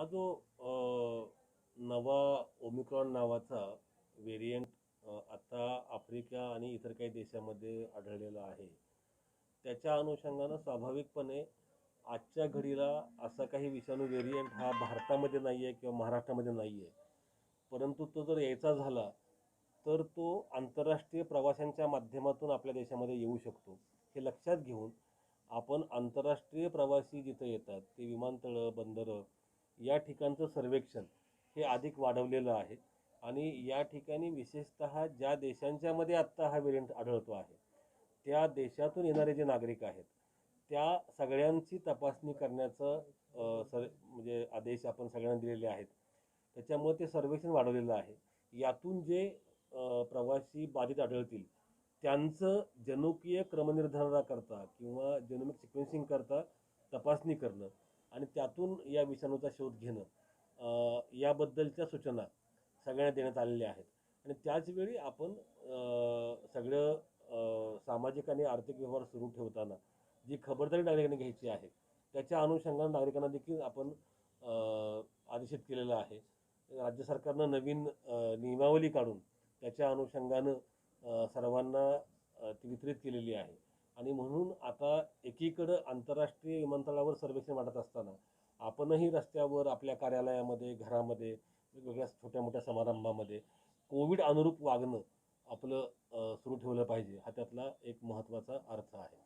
हा जो नवा ओमिक्रॉन नावाचा व्हेरियंट आता आफ्रिका आणि इतर काही देशामध्ये आढळलेला आहे. त्याच्या अनुषंगानं स्वाभाविकपणे आजच्या घडीला असा काही विषाणू व्हेरियंट हा भारतामध्ये नाही आहे किंवा महाराष्ट्रामध्ये नाही आहे. परंतु तो जर यायचा झाला तर तो आंतरराष्ट्रीय प्रवाशांच्या माध्यमातून आपल्या देशामध्ये येऊ शकतो. हे लक्षात घेऊन आपण आंतरराष्ट्रीय प्रवासी जिथं येतात ते विमानतळं बंदरं या ठिकाणचं सर्वेक्षण हे अधिक वाढवलेलं आहे. आणि या ठिकाणी विशेषतः ज्या देशांच्यामध्ये आत्ता हा वेरियंट आढळतो आहे त्या देशातून येणारे जे नागरिक आहेत त्या सगळ्यांची तपासणी करण्याचं सर म्हणजे आदेश आपण सगळ्यांना दिलेले आहेत. त्याच्यामुळे ते सर्वेक्षण वाढवलेलं आहे. यातून जे प्रवासी बाधित आढळतील त्यांचं जनुकीय क्रमनिर्धारणाकरता किंवा जेनोमिक सिक्वेन्सिंग करता तपासणी करणं या विषाणूचा शोध घेणं याबद्दलच्या सूचना सगळ्यांना देण्यात आलेल्या आहेत. आणि त्याचवेळी आपण सगळं सामाजिक आणि आर्थिक व्यवहार सुरू ठेवताना जी खबरदारी नागरिकांनी घ्यायची आहे त्याच्या अनुषंगाने नागरिकांना देखील आपण आदेशित केलेलं आहे. राज्य सरकारनं नवीन नियमावली काढून त्याच्या अनुषंगानं सर्वांना ती वितरित केलेली आहे. आणि म्हणून आता एकीकडं आंतरराष्ट्रीय विमानतळावर सर्वेक्षण वाढत असताना आपणही रस्त्यावर आपल्या कार्यालयामध्ये घरामध्ये वेगवेगळ्या छोट्या मोठ्या समारंभामध्ये कोविड अनुरूप वागणं आपलं सुरू ठेवलं पाहिजे. हा त्यातला एक महत्त्वाचा अर्थ आहे.